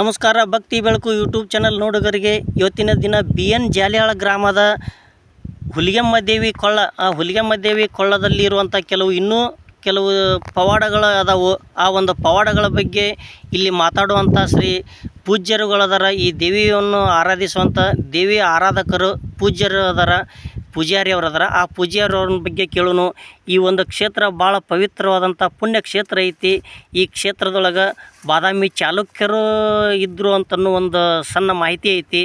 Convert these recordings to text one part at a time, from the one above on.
ನಮಸ್ಕಾರ, ಭಕ್ತಿ ಬೆಳಕು ಯೂಟ್ಯೂಬ್ ಚಾನಲ್ ನೋಡುಗರಿಗೆ. ಇವತ್ತಿನ ದಿನ ಬಿ ಎನ್ ಜಾಲಿಯಾಳ ಗ್ರಾಮದ ಹುಲಿಗೆಮ್ಮ ದೇವಿ ಕೊಳ್ಳ. ಆ ಹುಲಿಗೆಮ್ಮ ದೇವಿ ಕೊಳ್ಳದಲ್ಲಿ ಇರುವಂಥ ಕೆಲವು ಇನ್ನೂ ಕೆಲವು ಪವಾಡಗಳು ಅದಾವು. ಆ ಒಂದು ಪವಾಡಗಳ ಬಗ್ಗೆ ಇಲ್ಲಿ ಮಾತಾಡುವಂಥ ಶ್ರೀ ಪೂಜ್ಯರುಗಳದಾರ ಈ ದೇವಿಯನ್ನು ಆರಾಧಿಸುವಂಥ ದೇವಿ ಆರಾಧಕರು, ಪೂಜ್ಯರು ಅದಾರ ಪೂಜಾರಿ ಅವರು ಅದರ ಆ ಪೂಜಾರಿ ಅವ್ರನ್ನ ಬಗ್ಗೆ ಕೇಳೋನು ಈ ಒಂದು ಕ್ಷೇತ್ರ ಭಾಳ ಪವಿತ್ರವಾದಂಥ ಪುಣ್ಯ ಕ್ಷೇತ್ರ ಐತಿ. ಈ ಕ್ಷೇತ್ರದೊಳಗೆ ಬಾದಾಮಿ ಚಾಲುಕ್ಯರು ಇದ್ದರು ಅಂತನೂ ಒಂದು ಸಣ್ಣ ಮಾಹಿತಿ ಐತಿ.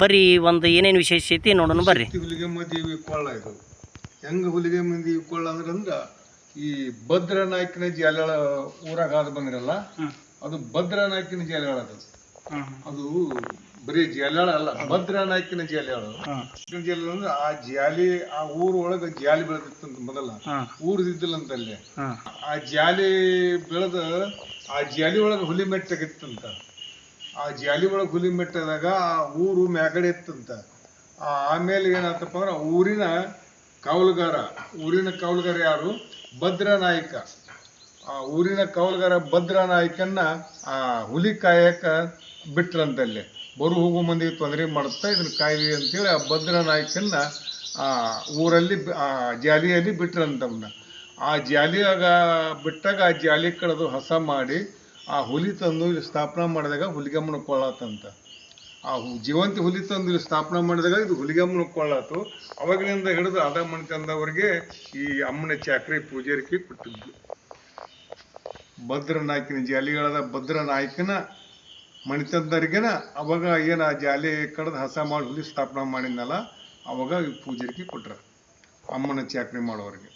ಬರ್ರಿ ಒಂದು ಏನೇನು ವಿಶೇಷ ಐತಿ ನೋಡೋಣ ಬರ್ರಿ. ಹುಲಿಗೆಮ್ಮ ದೇವಿ ಕೊಳ್ಳ ಇದು. ಹೆಂಗ ಹುಲಿಗೆಮ್ಮ ದೇವಿ ಕೊಳ್ಳ ಅಂದ್ರಂದ್ರ ಈ ಭದ್ರ ನಾಯಕನ ಜಾಲ ಊರಾಗ ಆದ ಬಂದಿರಲ್ಲ ಅದು ಭದ್ರ ನಾಯ್ಕಿನ ಜಾಲ ಅದು. ಅದು ಬರೀ ಜಾಲಿಯಾಳ ಅಲ್ಲ ಭದ್ರ ನಾಯ್ಕಿನ ಜಾಲಿಯಾಳು ಜಾಲ ಅಂದ್ರೆ ಆ ಜಾಲಿ ಆ ಊರ ಒಳಗ ಜಾಲಿ ಬೆಳೆದಿತ್ತಂತ ಮೊದಲ. ಊರ್ದಿದ್ದಿಲ್ಲಂತ ಅಲ್ಲಿ. ಆ ಜಾಲಿ ಬೆಳೆದ ಆ ಜಾಲಿ ಒಳಗ ಹುಲಿ ಮೆಟ್ಟಾಗಿತ್ತಂತ ಆ ಜಾಲಿ ಒಳಗ ಹುಲಿ ಮೆಟ್ಟದಾಗ ಆ ಊರು ಮ್ಯಾಗಡೆ ಇತ್ತಂತ. ಆ ಆಮೇಲೆ ಏನಾತಪ್ಪ ಅಂದ್ರೆ ಊರಿನ ಕಾವಲುಗಾರ ಊರಿನ ಕಾವಲುಗಾರ ಯಾರು? ಭದ್ರ ನಾಯಕ ಆ ಊರಿನ ಕಾವಲುಗಾರ ಭದ್ರ ನಾಯಕನ್ನ ಆ ಹುಲಿ ಕಾಯಕ ಬಿಟ್ರಂತಲ್ಲಿ ಬರು ಹೋಗೋ ಮಂದಿಗೆ ತೊಂದರೆ ಮಾಡುತ್ತಾ ಇದನ್ನು ಕಾಯಿದೆ ಅಂತೇಳಿ ಆ ಭದ್ರ ನಾಯಕನ್ನ ಆ ಊರಲ್ಲಿ ಆ ಜಾಲಿಯಲ್ಲಿ ಬಿಟ್ರಂತವನ್ನ ಆ ಜಾಲಿಯಾಗ ಬಿಟ್ಟಾಗ ಆ ಜಾಲಿ ಕಳೆದು ಹಸ ಮಾಡಿ ಆ ಹುಲಿ ತಂದು ಇಲ್ಲಿ ಸ್ಥಾಪನೆ ಮಾಡಿದಾಗ ಹುಲಿಗಮ್ಮನ ಕೊಳ್ಳಾತಂತ ಆ ಜೀವಂತ ಹುಲಿ ತಂದು ಇಲ್ಲಿ ಸ್ಥಾಪನೆ ಮಾಡಿದಾಗ ಇದು ಹುಲಿಗಮ್ಮನ ಕೊಳ್ಳಾತು ಅವಾಗಿನಿಂದ ಹಿಡಿದು ಅದ ಮಣಿತಂದವರೆಗೆ ಈ ಅಮ್ಮನ ಚಾಕ್ರಿ ಪೂಜಾರಿಕೆ ಕೊಟ್ಟಿದ್ದು. ಭದ್ರ ನಾಯಕನ ಜಾಲಿಗಳಾದ ಭದ್ರ ನಾಯಕನ ಮಣಿತಂದರಿಗೆನ ಅವಾಗ ಏನ ಆ ಜಾಲಿ ಕಡ್ದು ಹಸ ಮಾಡಿ ಹುಲಿ ಸ್ಥಾಪನಾ ಮಾಡಿದ್ನಲ್ಲ ಅವಾಗ ಪೂಜೆಗೆ ಕೊಟ್ರ ಅಮ್ಮನ ಚಾಕ್ರಿ ಮಾಡೋರಿಗೆ.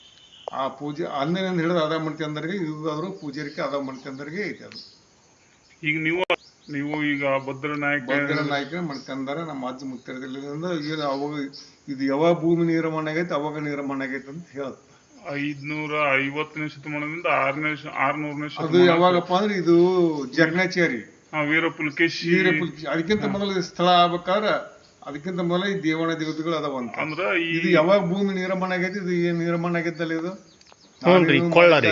ಆ ಪೂಜೆ ಅಂದಿನಿಂದ ಹಿಡಿದು ಅದ ಮಣಿತಂದರಿಗೆ ಇದಾದರೂ ಪೂಜಾರಿಕೆ ಅದ ಮಣಿತಂದರಿಗೆ ಐತೆ ಅದು. ಈಗ ನೀವು ನೀವು ಈಗ ಭದ್ರನಾಯಕ ಭದ್ರ ನಾಯಕ ಮಣಿತಂದರ ನಮ್ಮ ಅಜ್ಜ ಮುತ್ತಿರದಲ್ಲಿ ಏನು ಅವಾಗ ಇದು ಯಾವಾಗ ಭೂಮಿ ನಿರ್ಮಾಣ ಆಗೈತೆ ಅವಾಗ ನಿರ್ಮಾಣ ಆಗೈತೆ ಅಂತ ಹೇಳುತ್ತೆ ಐದ್ನೂರ ಐವತ್ತನೇ ಶತಮಾನದಿಂದ ಆರನೇ ಆರ್ನೂರನೇ ಅದು ಯಾವಾಗಪ್ಪ ಅಂದ್ರೆ ಇದು ಜಗನಾಚಾರಿ. ವೀರ ಪುಲಕೇಶಿ ಅದಕ್ಕಿಂತ ಮೊದಲು ಸ್ಥಳ ಆಗ್ಬೇಕಾದ್ರ ಅದಕ್ಕಿಂತ ಮೊದಲ ಈ ದೇವಣ ದೇವತೆಗಳು ಅದಾವಂತ ಅಂದ್ರ ಈ ಇದು ಯಾವಾಗ ಭೂಮಿ ನಿರ್ಮಾಣ ಆಗೈತಿ ಇದು ಏನ್ ನಿರ್ಮಾಣ ಆಗೈತಲ್ಲ ಇದು? ಹ್ಞೂನ್ರಿ, ಕೊಳ್ಳರಿ.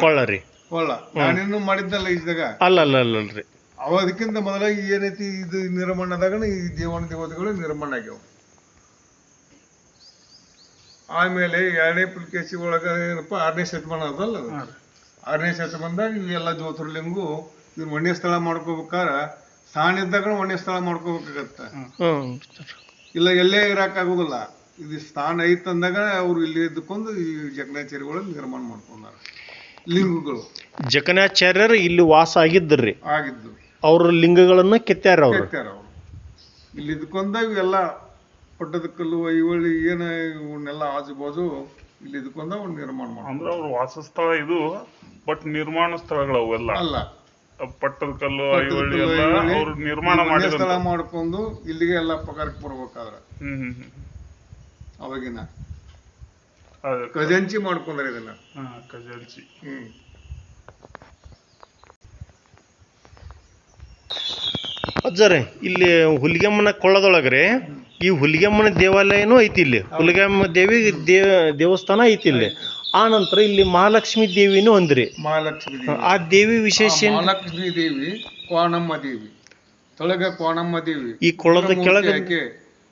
ಕೊಳ್ಳರಿ ಕೊಳ್ಳ ನಾನಿನ್ನೂ ಮಾಡಿದ್ದಲ್ಲ ಇದ್ದಾಗ ಅಲ್ಲ ಅಲ್ಲ ಅಲ್ಲಲ್ರಿ ಅವ ಅದಕ್ಕಿಂತ ಮೊದಲ ಏನೈತಿ ಇದು ನಿರ್ಮಾಣ ಆದಾಗ ಈ ದೇವಣ ದೇವತೆಗಳು ನಿರ್ಮಾಣ ಆಗ್ಯಾವ. ಆಮೇಲೆ ಎರಡನೇ ಪುಲಕೇಶಿ ಒಳಗ ಏನಪ್ಪ ಆರನೇ ಶತಮಾನ ಅದಲ್ಲ ಅದು. ಆರನೇ ಶತಮಾನದಾಗ ಇವೆಲ್ಲ ಜ್ಯೋತಿರ್ಲಿಂಗು ಇವ್ರು ಒಣ್ಯ ಸ್ಥಳ ಮಾಡ್ಕೋಬೇಕಾರ ಸ್ಥಾನ ಒಣ್ಯ ಸ್ಥಳ ಮಾಡ್ಕೋಬೇಕಾಗತ್ತ ಇಲ್ಲ ಎಲ್ಲೇ ಇರಾಕ್ ಆಗುದಿಲ್ಲ. ಇದು ಸ್ಥಾನ ಐತ್ ಅಂದಾಗ ಅವ್ರು ಇಲ್ಲಿ ಇದ್ದುಕೊಂಡು ಈ ಜಗನಾಚಾರ್ಯಗಳು ನಿರ್ಮಾಣ ಮಾಡ್ಕೊಂಡಾರ. ಲಿಂಗಗಳು. ಜಗನಾಚಾರ್ಯರು ಇಲ್ಲಿ ವಾಸ ಆಗಿದ್ದರ್ರಿ ಆಗಿದ್ದು. ಅವ್ರ ಲಿಂಗಗಳನ್ನ ಕೆತ್ತಾರ ಅವ್ರು. ಕೆತ್ತಾರ ಅವರು. ಇಲ್ಲಿ ಇದ್ಕೊಂಡ ಇವೆಲ್ಲ ಪಟ್ಟದ ಕಲ್ಲು ಐವಳ್ಳಿ ಏನ ಇವನ್ನೆಲ್ಲ ಆಜು ಬಾಜು ಇಲ್ಲಿ ಇದ್ಕೊಂಡ ಅವ್ರು ನಿರ್ಮಾಣ ಅಂದ್ರ ಅಂದ್ರೆ ಅವ್ರ ವಾಸಸ್ಥಳ ಇದು ಬಟ್ ನಿರ್ಮಾಣ ಸ್ಥಳಗಳು ಅವೆಲ್ಲ ಅಲ್ಲ. ಪಟ್ಟದ ಕಲ್ಲು ಐವಳ್ಳಿ ಎಲ್ಲ ಅವ್ರು ನಿರ್ಮಾಣ ಸ್ಥಳ ಮಾಡ್ಕೊಂಡು ಇಲ್ಲಿಗೆ ಎಲ್ಲ ಪಗಾರಕ್ಕೆ ಬರ್ಬೇಕಾದ್ರೆ. ಹ್ಮ್ ಹ್ಮ್ ಹ್ಮ್. ಅವಾಗಿನ. ಖಜಾಂಚಿ ಮಾಡ್ಕೊಂಡ್ರೆ ಇದನ್ನ. ಹಾ ಖಜಾಂಚಿ. ಹ್ಮ್. ಅಜ್ಜರೇ ಇಲ್ಲಿ ಹುಲಿಗೆಮ್ಮನ ಕೊಳ್ಳದೊಳಗ್ರಿ ಈ ಹುಲಿಗೆಮ್ಮನ ದೇವಾಲಯನೂ ಐತಿ ಇಲ್ಲಿ. ಹುಲಿಗೆಮ್ಮ ದೇವಿ ದೇವ ದೇವಸ್ಥಾನ ಐತಿ ಇಲ್ಲಿ. ಆ ನಂತರ ಇಲ್ಲಿ ಮಹಾಲಕ್ಷ್ಮಿ ದೇವಿನೂ ಅಂದ್ರಿ ಮಹಾಲಕ್ಷ್ಮಿ ದೇವಿ ಆ ದೇವಿ ವಿಶೇಷ ಏನ್? ಮಹಾಲಕ್ಷ್ಮಿ ದೇವಿ ಕೋಣಮ್ಮ ದೇವಿ. ತೊಳಗ ಕೋಣಮ್ಮ ದೇವಿ. ಈ ಕೊಳದ ಕೆಳಗೆ ಆಕೆ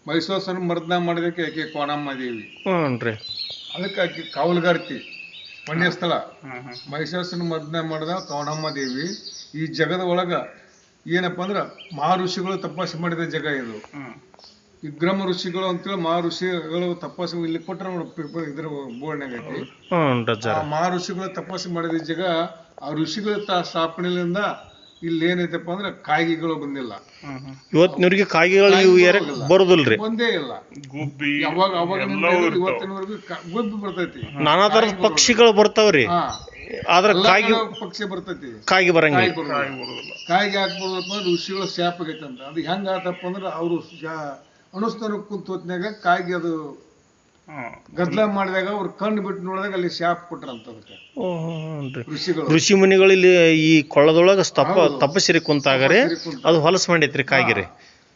ಮೈಸೂಸನ ಮರ್ದನ ಮಾಡಿದಕ್ಕೆ ಆಕೆ ಕೋಣಮ್ಮ ದೇವಿ. ಹ್ಞೂನ್ರಿ. ಅದಕ್ಕೆ ಆಕೆ ಕಾವಲುಗಾರ್ತಿ ಪುಣ್ಯಸ್ಥಳ. ಮಹಿಷಾಸನ ಮರ್ದನ ಮಾಡಿದ ಕೋಣಮ್ಮ ದೇವಿ. ಈ ಜಗದ ಒಳಗ ಏನಪ್ಪ ಅಂದ್ರ ಮಹಾ ಋಷಿಗಳು ತಪಸ್ಸು ಮಾಡಿದ ಜಗ ಇದು. ವಿಗ್ರಮ ಋಷಿಗಳು ಅಂತೇಳಿ ಮಹಾ ಋಷಿಗಳು ತಪಸ್ಸು ಇಲ್ಲಿ ಕೊಟ್ರ ನೋಡಿ ಇದ್ರ ಬೋರ್ಡ್ನಾಗ ಐತಿ. ಆ ಮಹಾ ಋಷಿಗಳು ತಪಸ್ಸು ಮಾಡಿದ ಜಾಗ ಆ ಋಷಿಗಳ ತ ಸ್ಥಾಪನೆಯಿಂದ ಇಲ್ಲಿ ಏನೈತಪ್ಪ ಅಂದ್ರೆ ಕಾಯಿಗೆಗಳು ಬಂದಿಲ್ಲ. ಇವತ್ತಿನವ್ರಿಗೆ ಇವು ಯಾರ ಬರೋದಿಲ್ರಿ. ಒಂದೇ ಇಲ್ಲ. ಗುಬ್ಬಿ ಯಾವಾಗ ಅವಾಗ ಇವತ್ತಿನವರೆಗೂ ಗುಬ್ಬಿ ಬರ್ತೈತಿ. ನಾನಾ ತರ ಪಕ್ಷಿಗಳು ಬರ್ತಾವ್ರಿ. ಆದ್ರೆ ಕಾಗಿ ಪಕ್ಷಿ ಬರ್ತೈತಿ. ಕಾಗಿ ಬರಂಗಿಲ್ಲ. ಕಾಯಿಗೆ ಹಾಕ್ಬೋದಪ್ಪ ಋಷಿಗಳ ಶಾಪ ಆಗೈತೆ ಅಂತ. ಅದು ಹೆಂಗ ಆತಪ್ಪ ಅಂದ್ರೆ ಅವರು ಅನುಷ್ಠಾನ ಕುಂತ ಹೊತ್ನ್ಯಾಗ ಕಾಯಿಗೆ ಅದು ಗದ್ದಲ ಗದ್ಲ ಮಾಡಿದಾಗ ಅವ್ರ ಕಣ್ಣು ಬಿಟ್ಟು ನೋಡಿದಾಗ ಅಲ್ಲಿ ಶಾಪ್ ಕೊಟ್ರಂತ ಅದಕ್ಕೆ. ಋಷಿಗಳು. ಋಷಿ ಮುನಿಗಳು ಇಲ್ಲಿ ಈ ಕೊಳ್ಳದೊಳಗ ತಪ್ಪ. ತಪಸ್ಸಿರಿ ಕುಂತಾಗರೆ. ಅದು ಹೊಲಸು ಮಾಡೈತ್ರಿ ಕಾಗಿರಿ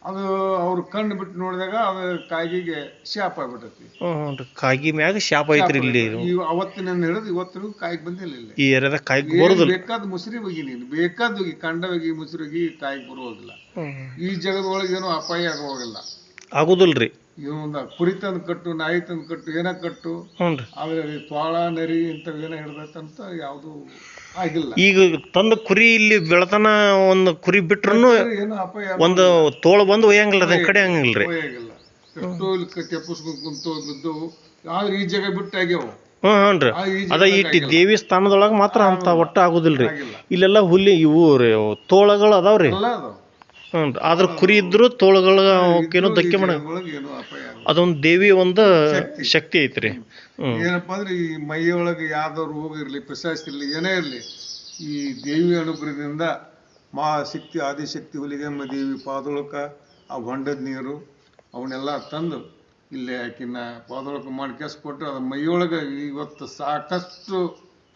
ಅದು ಅವ್ರ ಕಣ್ಣು ಬಿಟ್ಟು ನೋಡಿದಾಗ ಅದು ಕಾಯಿಗೆ ಶಾಪ್ ಆಗ್ಬಿಟ್ಟೈತಿ. ಹ್ಞೂ ಕಾಗಿ ಮ್ಯಾಗ ಶಾಪ್ ಐತ್ರಿ ಇಲ್ಲಿ. ಅವತ್ತಿನ ಹಿಡಿದು ಇವತ್ತಿನ ಕಾಯಿಗೆ ಬಂದಿಲ್ಲ ಇಲ್ಲಿ. ಈ ಏರಿಯಾದ ಕಾಯಿ ಬರೋದು ಬರೋದಿಲ್ಲ. ಬೇಕಾದ ಮುಸುರಿ ಹೋಗಿ ನೀನು. ಬೇಕಾದ ಹೋಗಿ ಕಂಡ ಹೋಗಿ ಮುಸುರಿ ಹೋಗಿ ಕಾಯಿಗೆ ಬರುವುದಿಲ್ಲ. ಈ ಜಗದೊಳಗೆ ಏನೋ ಅಪಾಯ ಆಗೋಗಿಲ್ಲ ಆಗುದಿಲ್ರಿ. ಇವೊಂದ ಕುರಿ ತಂದು ಕಟ್ಟು ನಾಯಿ ತಂದು ಕಟ್ಟು ಏನ ಕಟ್ಟು ಹ್ಞೂ ರೀ ಆದ್ರೆ ತ್ವಾಳ ನರಿ ಇಂಥವೇನ ಏನೋ ಹಿಡ್ದೈತಂತ ಯಾವುದು ಆಗಿಲ್ಲ. ಈಗ ತಂದ ಕುರಿ ಇಲ್ಲಿ ಬೆಳತನ ಒಂದು ಕುರಿ ಬಿಟ್ರು ಏನು ಅಪಾಯ ಒಂದು ತೋಳ ಬಂದು ಒಯ್ಯಂಗಿಲ್ಲ ಅದನ್ನ ಕಡೆ ಹಂಗಿಲ್ರಿ. ಆಗಿಲ್ಲ ಎಷ್ಟೋ ಇಲ್ಲಿ ತೆಪ್ಪಸ್ಕೊಂಡು ಕುಂತು ಬಿದ್ದು ಆದ್ರೆ ಈ ಜಾಗ ಬಿಟ್ಟು ಆಗ್ಯಾವ. ಹ್ಞೂ ಹ್ಞೂ ರೀ ಅದ ಇಟ್ಟು ದೇವಿ ಸ್ಥಾನದೊಳಗೆ ಮಾತ್ರ ಅಂತ ಒಟ್ಟ ಆಗುದಿಲ್ರಿ. ರೀ ಇಲ್ಲೆಲ್ಲ ಹುಲಿ ಇವು ರೀ ತೋಳಗಳು ಅದಾವ್ರಿ. ಎಲ್ಲ ಅದಾವ. ಹ್ಞೂ ಆದ್ರ ಕುರಿ ಇದ್ರು ತೋಳುಗಳ ಅವಕ್ಕೇನೋ ಧಕ್ಕೆ ಮಾಡ ಒಳಗೆ ಏನೋ ಅಪಾಯ ಆಗಲ್ಲ. ಅದೊಂದು ದೇವಿ ಒಂದ ಶಕ್ತಿ. ಐತ್ರಿ. ಏನಪ್ಪಾ ಅಂದ್ರೆ ಈ ಮೈಯೊಳಗೆ ಯಾವ್ದೋ ರೋಗ ಇರಲಿ ಪಿಸಾಸ್ ಇರಲಿ ಏನೇ ಇರಲಿ ಈ ದೇವಿ ಅನುಗ್ರಹದಿಂದ ಮಹಾಶಕ್ತಿ ಆದಿಶಕ್ತಿ ಹುಲಿಗೆಮ್ಮ ದೇವಿ ಪಾದೊಳಕ ಆ ಹೊಂಡದ ನೀರು ಅವನ್ನೆಲ್ಲ ತಂದು ಇಲ್ಲೇ ಆಕಿನ ಪಾದೊಳಕ ಮಾಡಿ ಕೆಸ್ ಕೊಟ್ಟು ಅದ ಮೈಯೊಳಗೆ ಇವತ್ತು ಸಾಕಷ್ಟು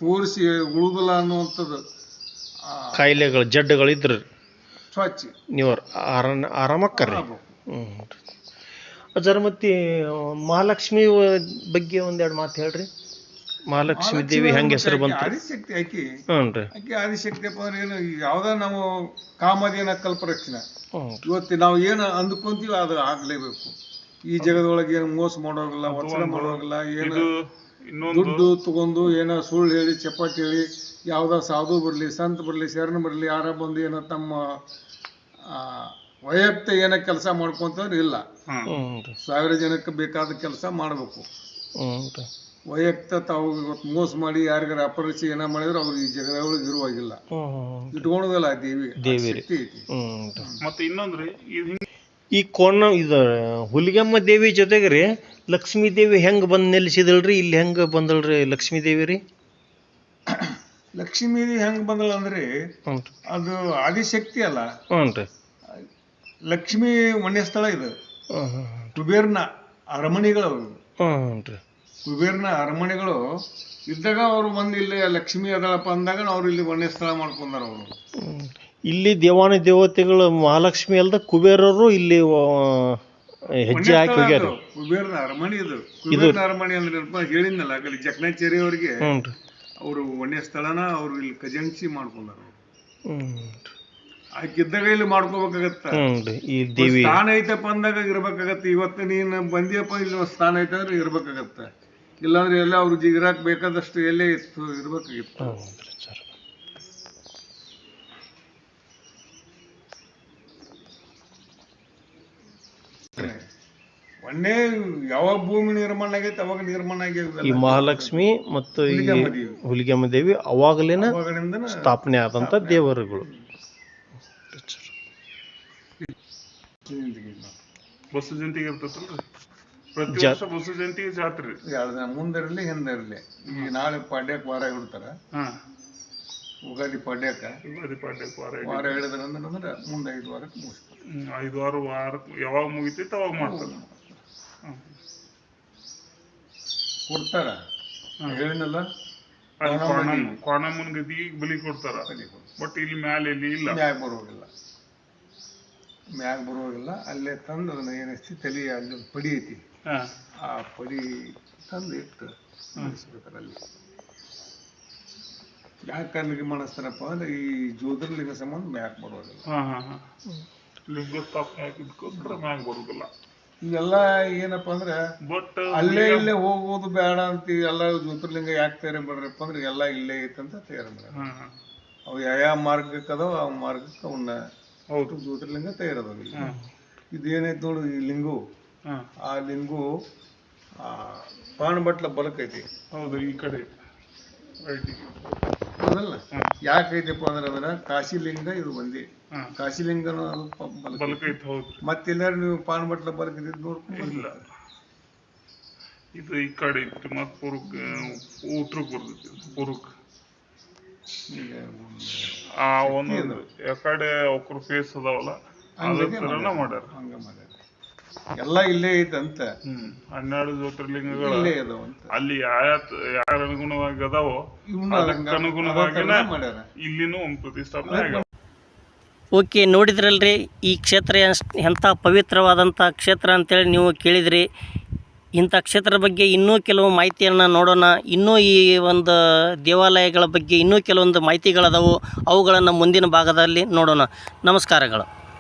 ತೋರಿಸಿ ಉಳುದಿಲ್ಲ ಅನ್ನುವಂಥದ್ದು ಆ, ಕಾಯಿಲೆಗಳು ಜಡ್ಡುಗಳು ಇದ್ರಿ ಸ್ವಚ್ಛ ನೀವು ಆರಾಮ. ಆರಾಮಕ್ಕರ್ರಿ. ಹ್ಞೂ ಮತ್ತೆ ಮಹಾಲಕ್ಷ್ಮಿ ವ- ಬಗ್ಗೆ ಒಂದೆರಡು ಮಾತು ಹೇಳ್ರಿ. ಮಹಾಲಕ್ಷ್ಮಿ ದೇವಿ ಹೆಂಗೆ ಹೆಸರು ಬಂತು? ಆದಿಶಕ್ತಿ ಆಕಿ. ಹ್ಞೂ ರೀ. ಆಕಿ ಆದಿಶಕ್ತಿಯಪ್ಪ ಅಂದ್ರೆ ಏನು ಯಾವ್ದ ನಾವು ಕಾಮಧೇನ ಕಲ್ಪರಕ್ಷಣೆ ಇವತ್ತು ನಾವು ಏನು ಅಂದ್ಕೊಂತೀವಿ ಅದು ಆಗ್ಲೇಬೇಕು. ಈ ಜಗದೊಳಗೆ ಏನು ಮೋಸ ಮಾಡೋಗಿಲ್ಲ ವಚನ ಮಾಡೋಗಿಲ್ಲ ಏನು ಇದು ಇನ್ನೊಂದು ದುಡ್ಡು ತಗೊಂಡು ಏನೋ ಸುಳ್ಳು ಹೇಳಿ ಚಪಾತಿ ಹೇಳಿ ಯಾವ್ದೋ ಸಾಧು ಬರಲಿ ಸಂತ ಬರಲಿ ಶರಣ ಬರಲಿ ಯಾರ ಬಂದು ಏನೋ ತಮ್ಮ ಆ, ವೈಯಕ್ತಿಕ ಏನೋ ಕೆಲಸ ಮಾಡ್ಕೊಂತವ್ರು ಇಲ್ಲ. ಸಾವಿರ ಜನಕ್ಕೆ ಬೇಕಾದ ಕೆಲಸ ಮಾಡಬೇಕು. ವೈಯಕ್ತ ತಾವು ಇವತ್ತು ಮೋಸ ಮಾಡಿ ಯಾರಿಗಾರ ಅಪರಿಚಿ ಏನ ಮಾಡಿದ್ರೆ ಅವ್ರು ಈ ಜಗದೊಳಗೆ ಇರುವಾಗಿಲ್ಲ. ಇಟ್ಕೊಳೋದಲ್ಲ ಆ ದೇವಿ ದೇವಿ. ಶಕ್ತಿ ಐತಿ. ಮತ್ತೆ ಇನ್ನೊಂದ್ರಿ ಈ ಕೋಣ ಇದು ಹುಲಿಗೆಮ್ಮ ದೇವಿ ಜೊತೆಗೆ ರೀ ಲಕ್ಷ್ಮೀ ದೇವಿ ಹೆಂಗ್ ಬಂದ್ ನಿಲ್ಸಿದಳ್ರಿ ಇಲ್ಲಿ ಹೆಂಗ್ ಬಂದಳ್ರಿ ಲಕ್ಷ್ಮೀ ದೇವಿ ರೀ ಲಕ್ಷ್ಮೀ ಹೆಂಗ್ ಬಂದಳ ಅಂದ್ರಿ ಅದು ಆದಿಶಕ್ತಿ ಅಲ್ಲ. ಲಕ್ಷ್ಮೀ ಮಣ್ಯ ಸ್ಥಳ ಇದು ಕುಬೇರ್ನ ಅರಮನೆಗಳು ಕುಬೇರ್ನ ಅರಮನೆಗಳು ಇದ್ದಾಗ ಅವ್ರು ಬಂದು ಇಲ್ಲಿ ಲಕ್ಷ್ಮಿ ಅದಳಪ್ಪ ಅಂದಾಗ ಅವ್ರು ಇಲ್ಲಿ ಮಣ್ಯ ಸ್ಥಳ ಮಾಡ್ಕೊಂಡಾರ ಅವರು. ಇಲ್ಲಿ ದೇವಾನಿ ದೇವತೆಗಳು ಮಹಾಲಕ್ಷ್ಮಿ ಅಲ್ದ ಕುಬೇರರು ಇಲ್ಲಿ ಹೆಜ್ಜೆ ಹಾಕಿ ಹೋಗ್ಯಾರ. ಕುಬೇರ್ನ ಅರಮನೆ ಇದು. ಕುಬೇರ್ನ ಅರಮನೆ ಅಂದ್ರೆ ಹೇಳಿದ್ನಲ್ಲ ಅಲ್ಲಿ ಜಕಣಾಚಾರಿ ಅವರಿಗೆ. ಅವರು ಒಣ್ಯ ಸ್ಥಳನ ಅವ್ರು ಇಲ್ಲಿ ಖಜಾಂಚಿ ಮಾಡ್ಕೊಂಡಾರ. ಆಕಿದ್ದಾಗ ಇಲ್ಲಿ ಮಾಡ್ಕೋಬೇಕಾಗತ್ತ? ಈ ದೇವಿ. ಸ್ಥಾನ ಐತಪ್ಪ ಅಂದಾಗ ಇರ್ಬೇಕಾಗತ್ತೆ. ಇವತ್ತು ನೀನು ಬಂದಿಯಪ್ಪ ಇಲ್ಲಿ ಸ್ಥಾನ ಐತೆ ಅಂದ್ರೆ ಇರ್ಬೇಕಾಗತ್ತೆ. ಇಲ್ಲಾಂದ್ರೆ ಎಲ್ಲ ಅವ್ರ ಇರಾಕ್ ಬೇಕಾದಷ್ಟು ಎಲ್ಲೇ ಇತ್ತು ಇರ್ಬೇಕಾಗಿತ್ತು. ರೀ ಸರ್ ಯಾವಾಗ ಭೂಮಿ ನಿರ್ಮಾಣ ಆಗೈತೆ ಅವಾಗ ನಿರ್ಮಾಣ ಈ ಮಹಾಲಕ್ಷ್ಮಿ ಮತ್ತು ಈ ಹುಲಿಗೆಮ್ಮ ದೇವಿ. ಹುಲಿಗೆಮ್ಮ ದೇವಿ ಅವಾಗಲೇನ ಅವಾಗಿನಿಂದನ ಸ್ಥಾಪನೆ ಆದಂತ ದೇವರುಗಳು. ಬಸವ ಜಯಂತಿಗೆ ಇರ್ತೈತಲ್ರಿ ಪ್ರತಿ ಜಾ- ವರ್ಷ ಬಸವ ಜಯಂತಿಗೆ ಜಾತ್ರೆ ಮುಂದೆ ದಿನ ಹಿಂದೆ ಹಿಂದಿರಲಿ ಈಗ ನಾಳೆ ಪಾಡ್ಯಕ್ಕೆ ವಾರ ಹಿಡ್ತಾರ ಹಾ. ಉಗಾದಿ ಪಾಡ್ಯಕ್ಕ. ಯುಗಾದಿ ಪಾಡ್ಯಕ್ಕೆ ವಾರ ವಾರ ಹಿಡಿದ್ರ ಅಂದ್ರೆ ಮುಂದೆ ಐದು ವಾರಕ್ಕೆ ಮುಗಿಸ್ತಾರೆ. ಐದು ವಾರ ವಾರ ಯಾವಾಗ ಮುಗಿತೈತೆ ಅವಾಗ ಮಾಡ್ತಾರೆ. ಕೊಡ್ತಾರ? ಹೇಳಿನಲ್ಲ ಕೋಣಮ್ಮನ ಕ್ವಾಣಮ್ಮನ್ ಗದಿಗೆ ಬಲಿ ಕೊಡ್ತಾರ. ಬಟ್ ಇಲ್ಲಿ ಮ್ಯಾಲೆ ಇಲ್ಲಿ ಇಲ್ಲ. ಮ್ಯಾಗ ಬರುವಾಗಿಲ್ಲ ಮ್ಯಾಗ ಬರುವಾಗಿಲ್ಲ ಅಲ್ಲೇ ತಂದು ಅದನ್ನ ಏನಿಸ್ತಿ ತಲೆ ಅಲ್ಲಿ ಪಡಿ ಐತಿ. ಆ ಪಡಿ ತಂದು ಇಟ್ಟು ಅಲ್ಲಿ ಯಾಕೆ ಅಲ್ಲಿಗೆ ಮಾಡಿಸ್ತಾರಪ್ಪ ಅಂದ್ರೆ ಈ ಜ್ಯೋತಿರ್ಲಿಂಗ ಸಂಬಂಧ ಮ್ಯಾಕ್ ಬರೋದಿಲ್ಲ. ಹಾ ಹಾ ಹಾ. ಲಿಂಗ ಸ್ಥಾಪನೆ ಹಾಕಿದ್ಕೋಸ್ಕರ ಮ್ಯಾಗ ಬರುದಿಲ್ಲ. ಇವೆಲ್ಲ ಏನಪ್ಪಾ ಅಂದ್ರೆ ಅಲ್ಲೇ ಇಲ್ಲೇ ಹೋಗೋದು ಬೇಡ ಅಂತ ಎಲ್ಲ ಜ್ಯೋತಿರ್ಲಿಂಗ ಯಾಕೆ ತಯಾರಿ ಮಾಡ್ರಪ್ಪ ಅಂದ್ರೆ ಎಲ್ಲ ಇಲ್ಲೇ ಐತಂತ ತಯಾರಿ ಮಾಡ್ಯಾರ. ಅವು ಯಾವ ಮಾರ್ಗಕ್ಕೆ ಅದಾವ ಆ ಮಾರ್ಗಕ್ಕೆ ಅವನ್ನ ಹೌದು. ಜ್ಯೋತಿರ್ಲಿಂಗ ತಯಾರದಾವ ಇದೇನೈತಿ ನೋಡು ಈ ಲಿಂಗು. ಆ ಲಿಂಗು ಆ ಪಾಣಬಟ್ಲ ಬಲಕೈತಿ ಹೌದು ಈ ಕಡೆ ರೈಟ್ ಹೌದಲ್ಲ ಹಾ. ಯಾಕೈತಿಪ್ಪ ಅಂದ್ರೆ ಅಂದ್ರೆ ಕಾಶಿಲಿಂಗ ಇದು ಒಂದೇ ಹಾ. ಕಾಶಿಲಿಂಗನು ಅದು ಬಲಕ ಬಲಕೈತ್ ಹೌದು. ಮತ್ತೆ ಎಲ್ಲಾರು ನೀವು ಪಾಣಬಟ್ಲ ಬಲಕಿದ್ದು ನೋಡ್ಕೊಂಡು ನೋಡ್ಕೊಂಡಿಲ್ಲ ಇದು ಈ ಕಡೆ ಇತ್ತು ಮತ್ ಪುರುಕ್ ಉತ್ರಕ್ ಬರ್ತೈತಿ ಪುರುಕ್ ಆ ಒಂದು ಯಾಕಡೆ ಅವ್ರ ಫೇಸ್ ಅದಾವಲ್ಲ ಮಾಡ್ಯಾರ. ಹಂಗ ಮಾಡ್ಯಾರ. ಎಲ್ಲ ಇಲ್ಲೇ ಐತಂತ ಹ್ಮ್. ಹನ್ನೆರಡು ಜ್ಯೋತಿರ್ಲಿಂಗಗಳು ಇಲ್ಲೇ ಅದಾವ ಅಂತ ಅಲ್ಲಿ ಯಾರ ಅನುಗುಣವಾಗಿ ಅದಾವೋ ಅನುಗುಣವಾಗಿನ ಇಲ್ಲಿನೂ ಒಂದು ಪ್ರತಿಷ್ಠಾಪನೆ ಆಗ್ಯಾವ. ಓಕೆ ನೋಡಿದ್ರಲ್ರಿ ಈ ಕ್ಷೇತ್ರ ಎಂಥ ಪವಿತ್ರವಾದಂಥ ಕ್ಷೇತ್ರ ಅಂತೇಳಿ ನೀವು ಕೇಳಿದ್ರಿ. ಇಂಥ ಕ್ಷೇತ್ರದ ಬಗ್ಗೆ ಇನ್ನೂ ಕೆಲವು ಮಾಹಿತಿಯನ್ನು ನೋಡೋಣ. ಇನ್ನೂ ಈ ಒಂದು ದೇವಾಲಯಗಳ ಬಗ್ಗೆ ಇನ್ನೂ ಕೆಲವೊಂದು ಮಾಹಿತಿಗಳದಾವು. ಅವುಗಳನ್ನು ಮುಂದಿನ ಭಾಗದಲ್ಲಿ ನೋಡೋಣ. ನಮಸ್ಕಾರಗಳು.